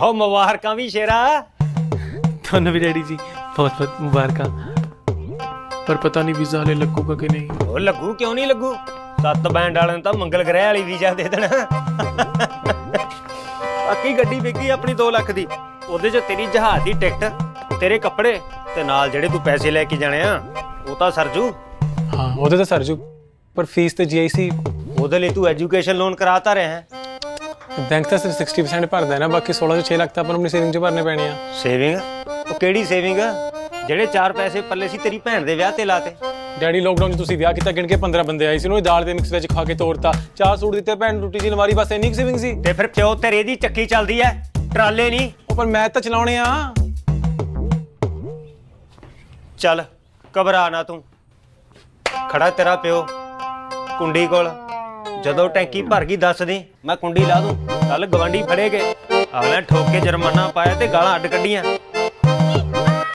ਹੋ ਮੁਬਾਰਕਾਂ ਵੀ ਸ਼ੇਰਾ। ਤੁਹਾਨੂੰ ਵੀ ਡੈਡੀ ਜੀ ਬਹੁਤ ਬਹੁਤ ਮੁਬਾਰਕਾਂ। ਪਰ ਪਤਾ ਨਹੀਂ ਵੀਜ਼ਾ ਹਲੇ ਲੱਗੂਗਾ ਕਿ ਨਹੀਂ। ਉਹ ਲੱਗੂ ਕਿਉਂ ਨਹੀਂ ਲੱਗੂ? ਸੱਤ ਬੈਂਡ ਵਾਲਿਆਂ ਨੂੰ ਤਾਂ ਮੰਗਲ ਗ੍ਰਹਿ ਵਾਲੀ ਵੀਜ਼ਾ ਦੇ ਦੇਣਾ। ਬਾਕੀ ਗੱਡੀ ਵਿਕੀ ਆਪਣੀ 2 ਲੱਖ ਦੀ। ਉਹਦੇ 'ਚ ਤੇਰੀ ਜਹਾਜ਼ ਦੀ ਟਿਕਟ ਤੇਰੇ ਕੱਪੜੇ ਤੇ ਨਾਲ ਜਿਹੜੇ ਤੂੰ ਪੈਸੇ ਲੈ ਕੇ ਜਾਣੇ ਆ ਉਹ ਤਾਂ ਸਰਜੂ ਹਾਂ ਉਹਦੇ ਤਾਂ ਸਰਜੂ ਪਰ ਫੀਸ ਤੇ ਜੀਆਈਸੀ ਉਹਦੇ ਲਈ ਤੂੰ ਐਜੂਕੇਸ਼ਨ ਲੋਨ ਕਰਾਤਾ ਰਿਹਾ। ਹੈ ਬੈਂਕ ਤਾਂ ਸਿਰਫ 60% ਭਰਦਾ ਹੈ ਨਾ ਬਾਕੀ 16 ਤੋਂ 6 ਲੱਖ ਤਾਂ ਆਪਾਂ ਨੂੰ ਆਪਣੀ ਸੇਵਿੰਗ 'ਚ ਭਰਨੇ ਪੈਣੇ ਆ। ਸੇਵਿੰਗ ਉਹ ਕਿਹੜੀ ਸੇਵਿੰਗ ਜਿਹੜੇ ਚਾਰ ਪੈਸੇ ਪੱਲੇ ਸੀ ਤੇਰੀ ਭੈਣ ਦੇ ਵਿਆਹ ਤੇ ਲਾਤੇ। ਡੈਡੀ ਲੋਕਡਾਊਨ 'ਚ ਤੁਸੀਂ ਵਿਆਹ ਕੀਤਾ ਗਿਣ ਕੇ 15 ਬੰਦੇ ਆਏ ਸੀ ਉਹਨੂੰ ਦਾਲ ਦੇ ਮਿਕਸ ਵਿੱਚ ਖਾ ਕੇ ਤੋੜਤਾ ਚਾਰ ਸੂਟ ਦਿੱਤੇ ਭੈਣ ਟੁੱਟੀ ਜੀ ਅਲਮਾਰੀ ਬਸ ਇੰਨੀ ਸੇਵਿੰਗ ਸੀ। ਤੇ ਫਿਰ ਪਿਓ ਤੇਰੇ ਦੀ ਚੱਕੀ ਚੱਲਦੀ ਐ? ਟਰਾਲੇ ਨਹੀਂ ਉਹ ਪਰ ਮੈਂ ਤਾਂ ਚਲਾਉਣੇ ਆ। ਚੱਲ ਘਬਰਾ ਨਾ ਤੂੰ। ਖੜਾ ਤੇਰਾ ਪਿਓ ਕੁੰਡੀ ਕੋਲ। ਜਦੋਂ ਟੈਂਕੀ ਭਰ ਗਈ, ਦੱਸ ਦੇ। ਮੈਂ ਕੁੰਡੀ ਲਾ ਦੂੰ। ਕੱਲ ਗਵਾਂਢੀ ਫੜੇ ਗਏ। ਅਗਲੇ ਠੋਕ ਕੇ ਜੁਰਮਾਨਾ ਪਾਇਆ ਤੇ ਗਾਲਾਂ ਅੱਡ ਕੱਢੀਆਂ।